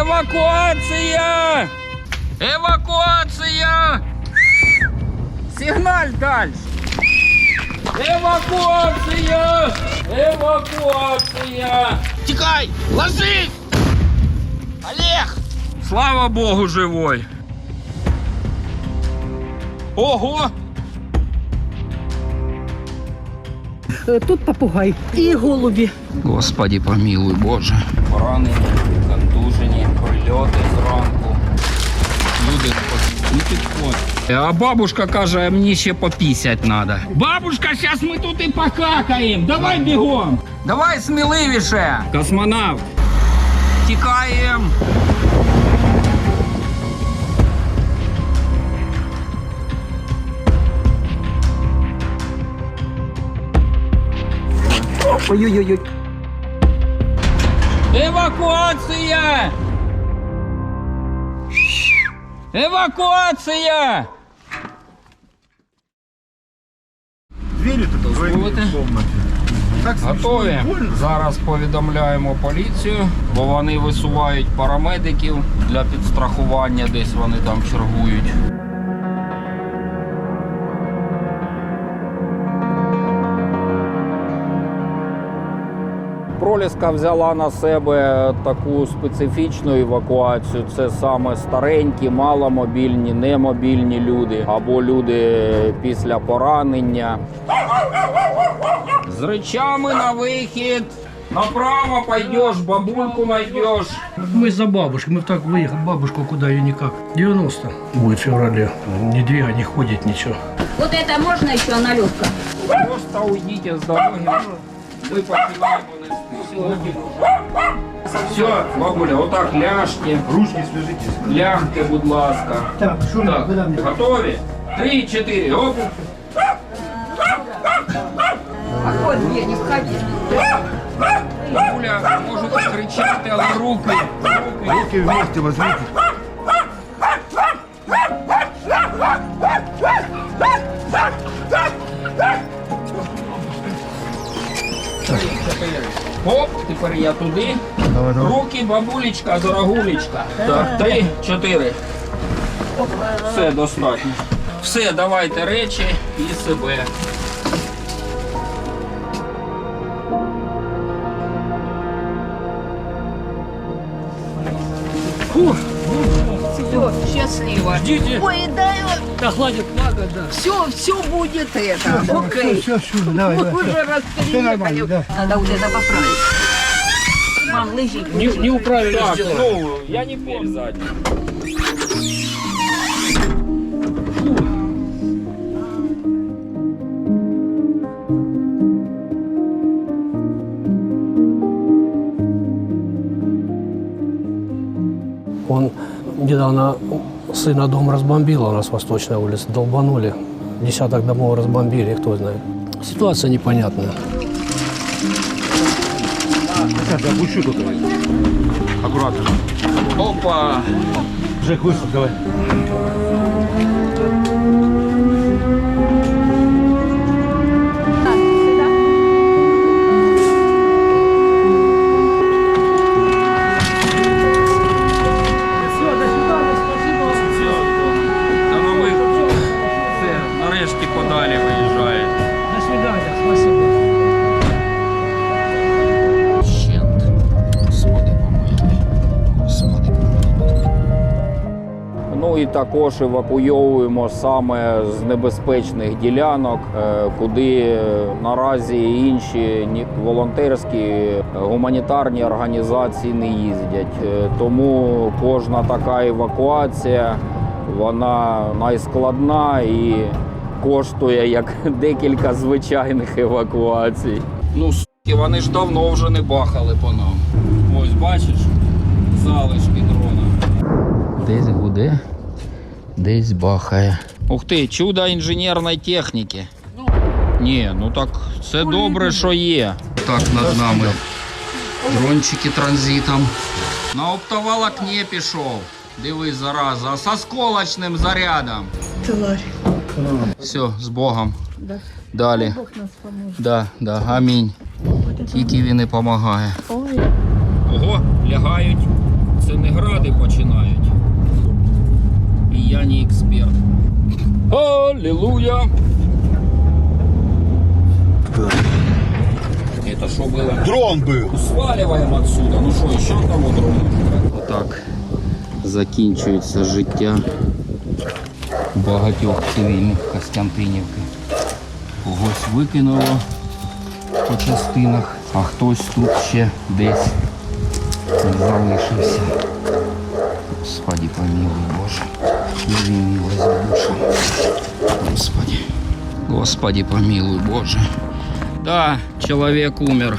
Евакуація! Евакуація! Сигналь далі! Евакуація! Евакуація! Тікай! Ложись! Олег! Слава Богу, живой! Ого! Е, Тут попугай і голубі. Господи, помилуй, Боже. Поранені, контужені, прильоти зранку. Люди не підходять. А бабушка каже, а мені ще попісять треба. Бабушка, зараз ми тут і покакаємо. Давай бігом. Давай сміливіше. Космонавт. Тікаємо. Ой-ой-ой. Евакуація! Евакуація! Двери тут? Так Готові. Зараз повідомляємо поліцію, бо вони висувають парамедиків для підстрахування, десь вони там чергують. Проліска взяла на себе таку специфічну евакуацію. Це саме старенькі, маломобільні, немобільні люди або люди після поранення. З речами на вихід. Направо пойдешь, бабульку найдешь. Мы за бабушкой, мы так выехали, бабушку куда ее никак. 90 будет в феврале. Не двигай, не ходит ничего. Вот это можно еще налетка? Просто уйдите с дороги. Мы починаем нести. Все, бабуля, отак ляжте. Ручки свяжитесь. Лягте, будь ласка. Так, что Так, готові? Три, чотири, оп. Какой дверь, не входи. Бабуля, можете кричати, але. Руки. Руки вместе возьмите. Оп, тепер я туди. Руки, бабулечка, дорогулечка. Так, три, чотири. Все достатньо. Все, давайте речі і себе. Все, счастливо. Ждите. Ой, да, Да хватит плакать, да. все, все будет это. Окей. Все, все, давай, Мы давай. уже Все нормально, да. Надо вот это поправить. Мам, лыжи. Не, не управили Так, сделали. ну, я не помню сзади. Он недавно сына дом разбомбил, у нас Восточная улица, долбанули. Десяток домов разбомбили, кто знает. Ситуация непонятная. Сейчас я опущу тут. Аккуратно. Опа! Жек, вышел, давай. Також евакуйовуємо саме з небезпечних ділянок, е, куди наразі інші волонтерські е, гуманітарні організації не їздять. Е, Тому кожна така евакуація вона найскладна і коштує як декілька звичайних евакуацій. Ну, суки, вони ж давно вже не бахали по нам. Ось бачиш, залишки дрона. Десь гуде, десь бахає. Ух ти, чудо інженерної техніки. Ні, ну так це добре, що є. Так над нами. Дрончики транзитом. На оптоволокні пішов. Дивись, зараза, з осколочним зарядом. Все, з Богом. Далі. Да, да, амінь. Тільки він і допомагає. Ого, лягають. це не гради починають. І я не експерт. Аллилуйя! Это что было? Дрон был. Сваливаємо отсюда. Ну що, ще там дрон? Отак закінчується життя багатьох цивільних Костянтинівки. Когось викинуло по частинах, а хтось тут ще десь залишився. Господи, помилуй Боже. За душу. Господи. Господи, помилуй Боже. Да, чоловік умер.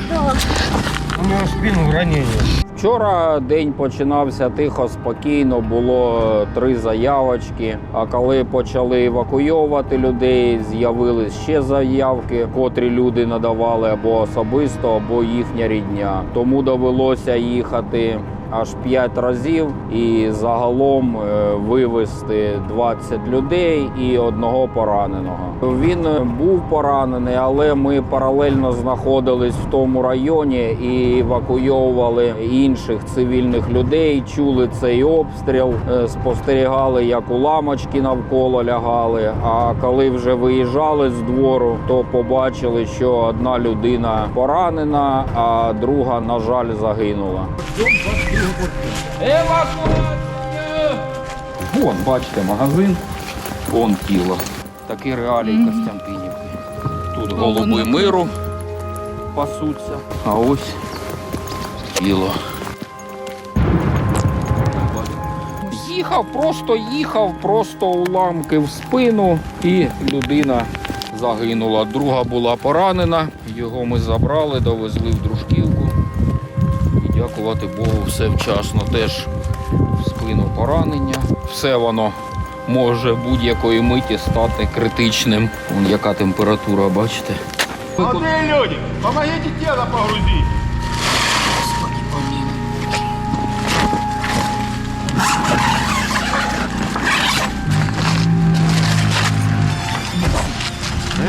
У него спину ранение. Вчора день починався тихо, спокійно, було три заявочки. А коли почали евакуйовувати людей, з'явились ще заявки, котрі люди надавали або особисто, або їхня рідня. Тому довелося їхати аж 5 разів і загалом е, вивезти 20 людей і одного пораненого. Він е, був поранений, але ми паралельно знаходились в тому районі і евакуйовували інших цивільних людей. Чули цей обстріл, е, спостерігали, як уламочки навколо лягали. А коли вже виїжджали з двору, то побачили, що одна людина поранена, а друга, на жаль, загинула. Вон, бачите, магазин, вон тіло. Такі реалії Костянтинівки. Тут голуби миру пасуться, а ось тіло. Їхав, просто їхав, просто уламки в спину, і людина загинула. Друга була поранена. Його ми забрали, довезли в дружківку. Дякувати Богу, все вчасно. Теж спину поранення. Все воно може будь-якої миті стати критичним. Вон яка температура, бачите? Молодые люди, помогите тело погрузить.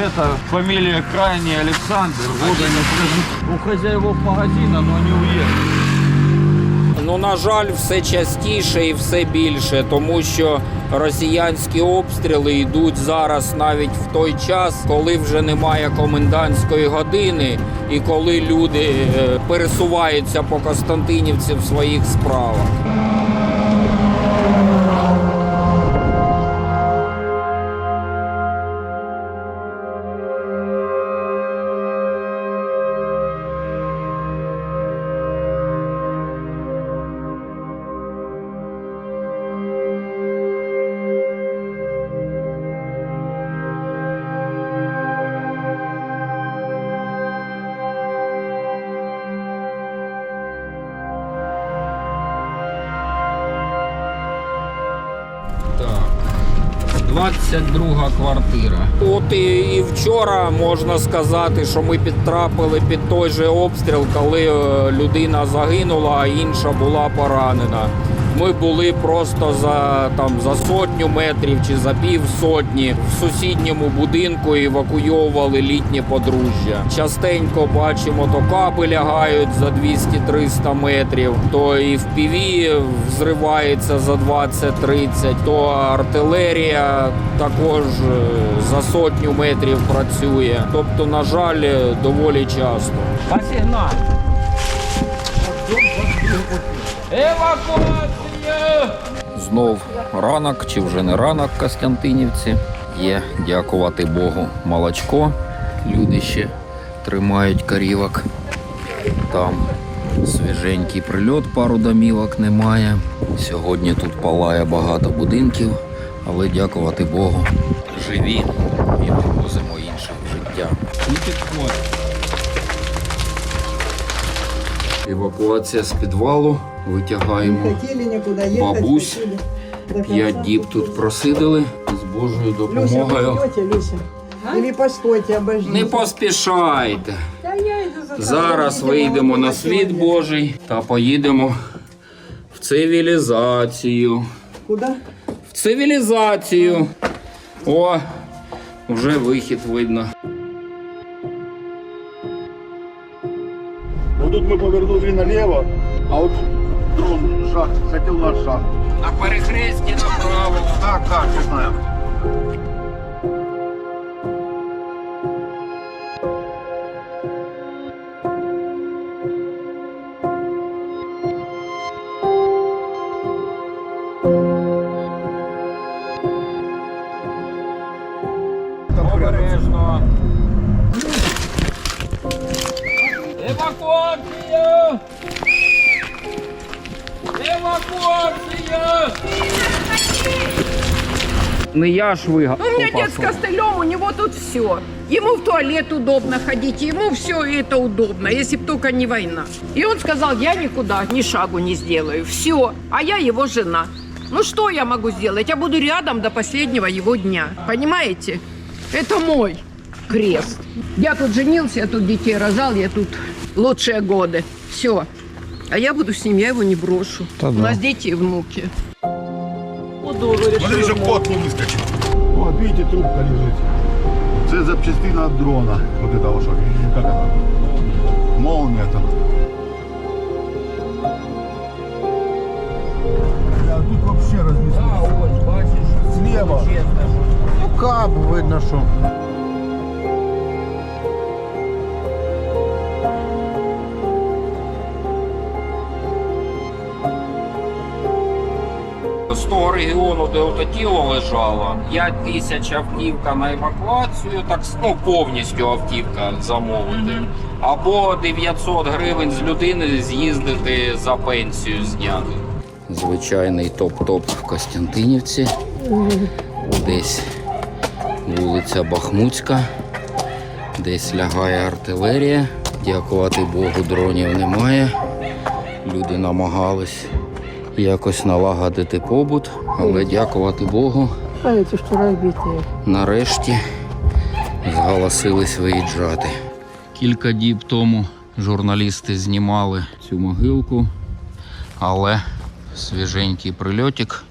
Это фамилия Крайний Александр. Вот они у хозяев магазина, но они уехали. Ну, на жаль, все частіше і все більше, тому що росіянські обстріли йдуть зараз навіть в той час, коли вже немає комендантської години, і коли люди е, пересуваються по Константинівці в своїх справах. Так. 22 квартира. От і, і вчора можна сказати, що ми підтрапили під той же обстріл, коли е, людина загинула, а інша була поранена. Ми були просто за там за сотню метрів чи за пів сотні в сусідньому будинку евакуйовували літнє подружжя. Частенько бачимо, то каби лягають за 200-300 метрів, то і в піві взривається за 20-30, то артилерія також е, за сотню метрів працює. Тобто, на жаль, доволі часто. Посігнали! Евакуація! Знов ранок чи вже не ранок в Костянтинівці. Є, дякувати Богу, молочко. Люди ще тримають корівок. Там свіженький прильот, пару домівок немає. Сьогодні тут палає багато будинків, але дякувати Богу, живі і вивозимо інших в життя. Евакуація з підвалу. Витягаємо. Бабусь. П'ять діб тут просидили з Божою допомогою. Не поспішайте. Зараз вийдемо на світ. Божий та поїдемо в цивілізацію. Куда? В цивілізацію. О, вже вихід видно. Вот тут мы повернули налево, а вот дрон шахт, хотел на шахту. На перехресті направо. Так, так, я знаю. Я ж вигадав. Ну, у меня дед с костылем, у него тут все. Ему в туалет удобно ходить, ему все это удобно, если б только не война. И он сказал, я никуда ни шагу не сделаю. Все. А я его жена. Ну что я могу сделать? Я буду рядом до последнего его дня. Понимаете? Это мой крест. Я тут женился, я тут детей рожал, я тут лучшие годы. Все. А я буду с ним, я его не брошу. У нас дети и внуки. Смотри, щоб кот не выскочил. Вот, видите, трубка лежит. Це запчастина от дрона. Вот это вот, что, как это? Молния там. А тут вообще разнесло. ось, бачиш, Слева. Ну, кап, видно, що. З того регіону, де ото тіло лежало, 5 тисяч автівка на евакуацію, так ну, повністю автівка замовити. Або 900 гривень з людини з'їздити за пенсію зняти. Звичайний топ-топ в Костянтинівці. Десь вулиця Бахмутська, десь лягає артилерія. Дякувати Богу, дронів немає. Люди намагались якось налагодити побут, але дякувати Богу, нарешті зголосились виїжджати. Кілька діб тому журналісти знімали цю могилку, але свіженький прильотик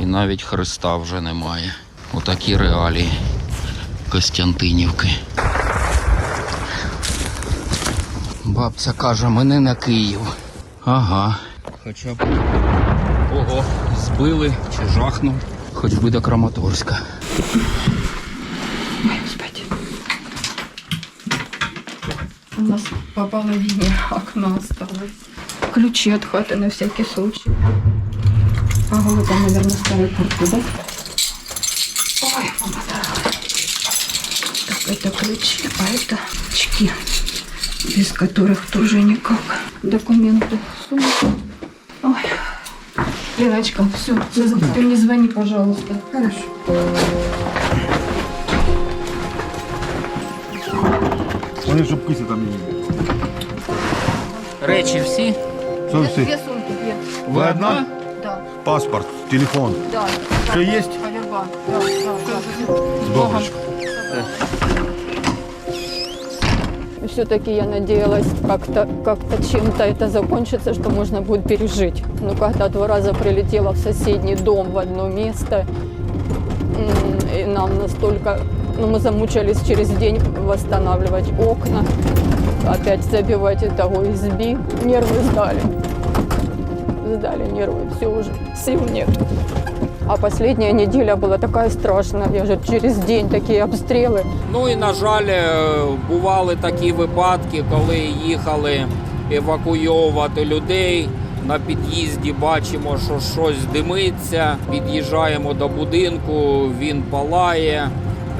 і навіть хреста вже немає. Отакі реалії Костянтинівки. Бабця каже, мене на Київ. Ага. Хоча б. Ого, збили чи жахнув, хоч би до Краматорська. У нас по половине окна осталось. Ключи от хаты на всякий случай. Ага, вы там, наверное, старую куртку, да? Ой, мама. Так, это ключи, а это очки, без которых тоже никак. Документы, сумка. Ой. Леночка, все, ты мне звони, пожалуйста. Хорошо. Смотри, щоб киси там не було. Речі всі? Що всі? Две сумки, две. Ви одна? Да, Паспорт, телефон. да. Все есть? Повербан. Да, да, да. Доброчка. Все-таки я надеялась как-то как чем-то это закончится, что можно будет пережить. Но когда два раза прилетела в соседний дом в одно место, и нам настолько... Ну, мы замучались через день восстанавливать окна, опять забивать этого изби. Нервы сдали. Сдали нервы, все уже, сил нет. А последняя неделя была такая страшная. Я же через день такие обстрелы. Ну і на жаль, е, бували такі випадки, коли їхали евакуйовувати людей. На під'їзді бачимо, що щось димиться. Під'їжджаємо до будинку, він палає.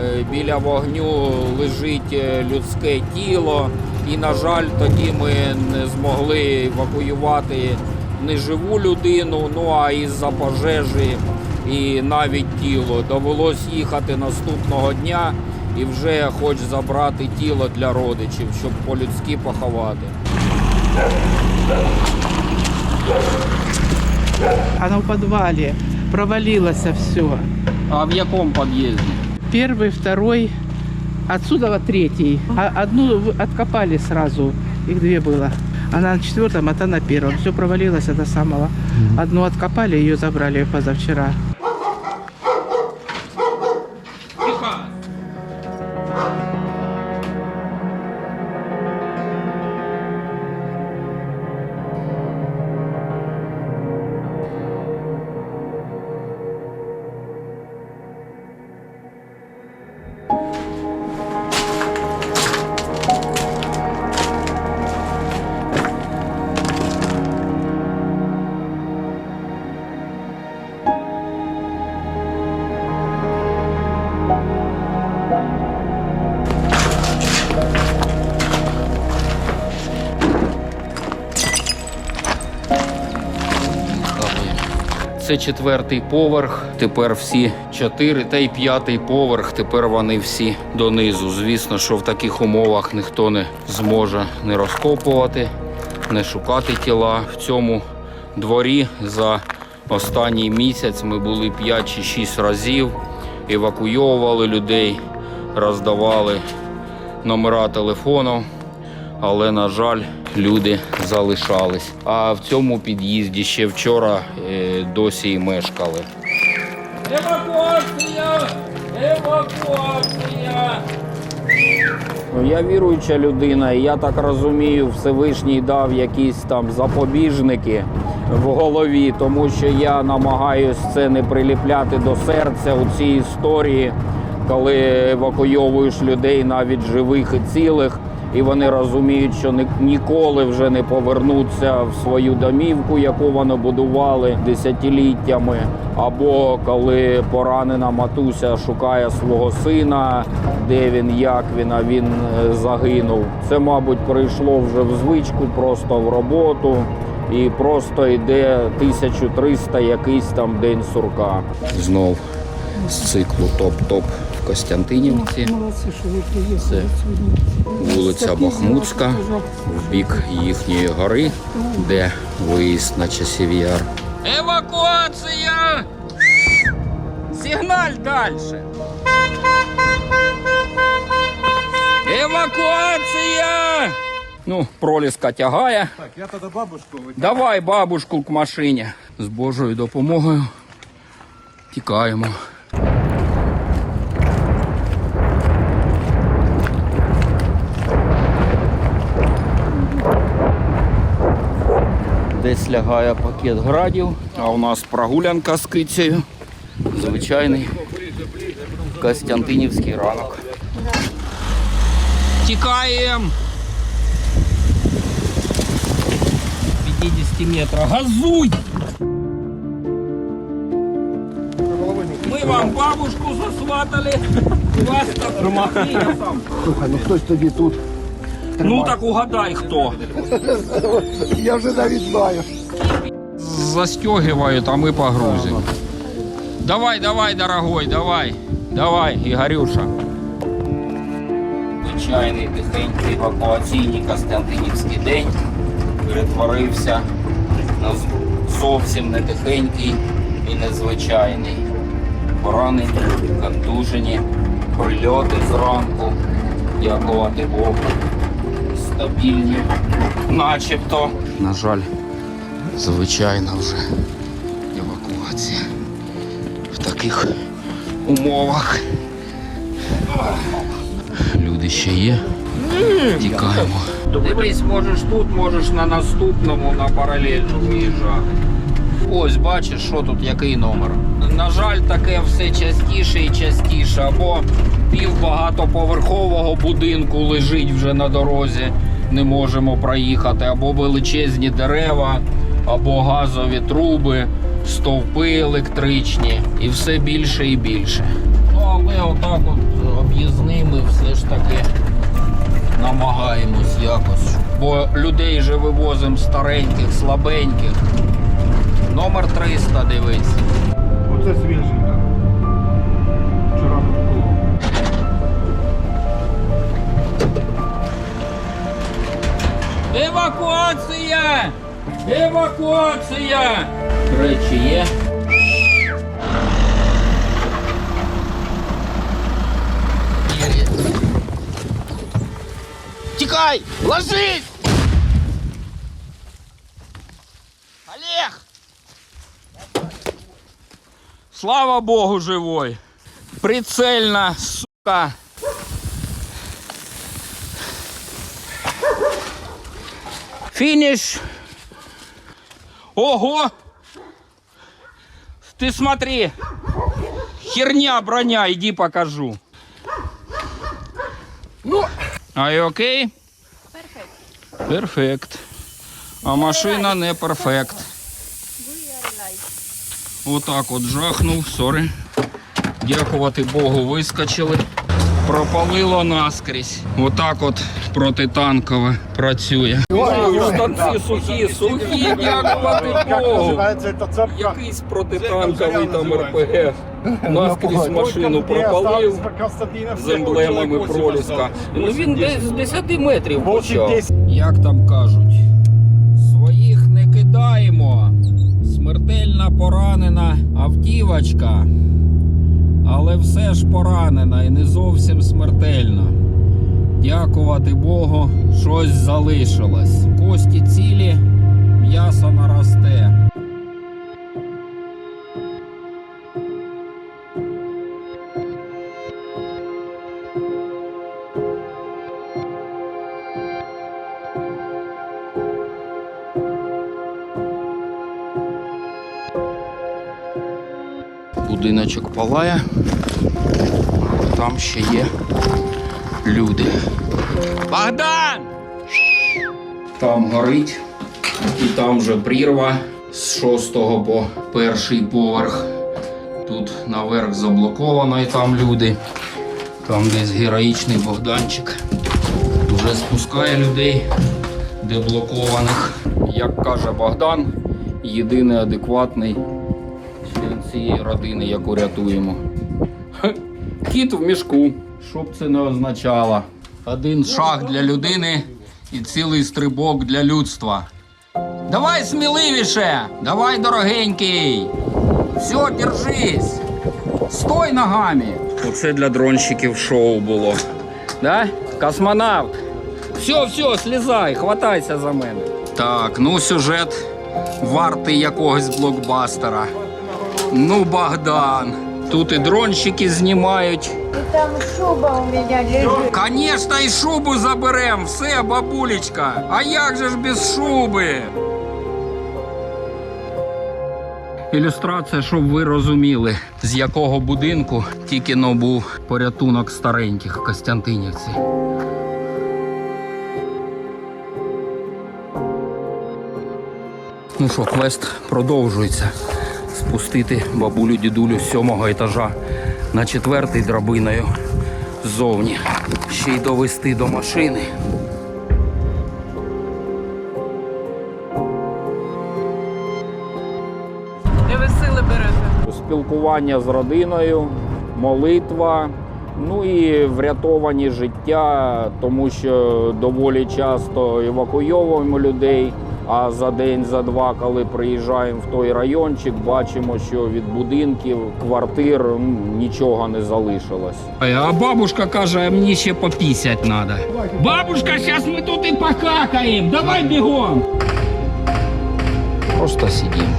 е, Біля вогню лежить е, людське тіло. І, на жаль, тоді ми не змогли евакуювати не живу людину, ну а із-за пожежі і навіть тіло. Довелось їхати наступного дня і вже хоч забрати тіло для родичів, щоб по-людськи поховати. Она в подвале. Провалилось все. А в якому під'їзді? Первый, второй, отсюда вот третий. А одну в- откопали сразу. Их две было. Она на четвертом, а та на первом. Все провалилось до самого. Одну откопали, ее забрали позавчера. Це четвертий поверх. Тепер всі чотири, та й п'ятий поверх. Тепер вони всі донизу. Звісно, що в таких умовах ніхто не зможе не розкопувати, не шукати тіла. В цьому дворі за останній місяць ми були 5 чи 6 разів, евакуйовували людей, роздавали номера телефону, але, на жаль, люди залишались. А в цьому під'їзді ще вчора е, досі і мешкали. Евакуація! Евакуація! Ну, Я віруюча людина, і я так розумію, Всевишній дав якісь там запобіжники в голові, тому що я намагаюсь це не приліпляти до серця у цій історії, коли евакуйовуєш людей навіть живих і цілих, і вони розуміють, що ніколи вже не повернуться в свою домівку, яку вони будували десятиліттями. Або коли поранена матуся шукає свого сина, де він, як він, а він е, загинув. Це, мабуть, прийшло вже в звичку, просто в роботу. І просто йде 1300 якийсь там день сурка. Знов з циклу топ-топ в Костянтинівці. Це вулиця Бахмутська, в бік їхньої гори, де виїзд на часів яр. Евакуація! Сигналь далі. Евакуація! Ну, проліска тягає. Так, я тоді бабушку Давай бабушку к машині. З Божою допомогою тікаємо. Десь лягає пакет градів, а у нас прогулянка з кицею. Звичайний Костянтинівський ранок. Тікаємо! 50 метров. Газуй! Мы вам бабушку засватали. У вас там. Слухай, ну хтось тоді тут. Ну так угадай хто. Я вже навіть знаю. Застегивают, а мы погрузим. Давай, давай, дорогой, давай. Давай, Ігорюша. Звичайний тихенький евакуаційний Костянтинівський день перетворився на зовсім не тихенький і незвичайний. Поранені, контужені, прильоти зранку, дякувати Богу. Стабільні, начебто. На жаль, звичайна вже евакуація в таких умовах. Люди ще є. Тікаємо. Дивись, можеш тут, можеш на наступному на паралельну виїжджати. Ось бачиш, що тут, який номер. На жаль, таке все частіше і частіше. Або пів багатоповерхового будинку лежить вже на дорозі, не можемо проїхати, або величезні дерева, або газові труби, стовпи електричні, і все більше і більше. Ну але отак от об'їзними все ж таки намагаємось якось. Бо людей же вивозимо стареньких, слабеньких. Номер 300 дивись. Оце свіженько. Евакуація! Евакуація! Речі є. Тікай! Ложись! Олег! Слава Богу, живой! Прицельно, сука! Финиш. Ого! Ты смотри. Херня броня, иди покажу. Ну. Are you. Perfect. А машина не перфект. Отак от жахнув, сорі. Дякувати Богу, вискочили. Пропалило наскрізь. Отак от протитанкове працює. Штанці сухі, сухі, дякувати Богу. Якийсь протитанковий там РПГ. Наскрізь машину пропалив з емблемами проліска. Ну він десь з 10 метрів почав. Як там кажуть, своїх не кидаємо. Смертельно поранена автівочка. Але все ж поранена і не зовсім смертельно. Дякувати Богу, щось залишилось. Кості цілі, м'ясо наросте. Будиночок палає, там ще є люди. Богдан! Там горить, і там вже прірва з шостого по перший поверх. Тут наверх заблоковано, і там люди. Там десь героїчний Богданчик. Вже спускає людей деблокованих. Як каже Богдан, єдиний адекватний цієї родини, яку рятуємо. Хе, Кіт в мішку. Що б це не означало. Один шаг для людини і цілий стрибок для людства. Давай сміливіше! Давай, дорогенький! Все, держись! Стой ногами! Оце для дронщиків шоу було. Да? Космонавт! Все, все, слізай, хватайся за мене. Так, ну сюжет вартий якогось блокбастера. Ну, Богдан. Тут і дронщики знімають. Там шуба у меня лежит. Конечно, і шубу заберем. Все, бабулечка. А як же ж без шуби? Ілюстрація, щоб ви розуміли, з якого будинку тільки но був порятунок стареньких в Костянтинівці. Ну що, квест продовжується. Спустити бабулю дідулю з сьомого етажа на четвертий драбиною ззовні. Ще й довести до машини. Де ви сили берете? Спілкування з родиною, молитва, ну і врятовані життя, тому що доволі часто евакуйовуємо людей. А за день, за два, коли приїжджаємо в той райончик, бачимо, що від будинків, квартир нічого не залишилось. А бабушка каже, мені ще попісять треба. Бабушка, зараз ми тут і покакаємо. Давай бігом. Просто сидимо.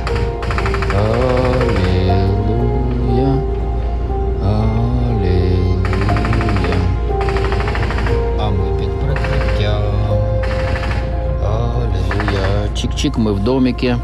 Прикриттям. мы в доміки.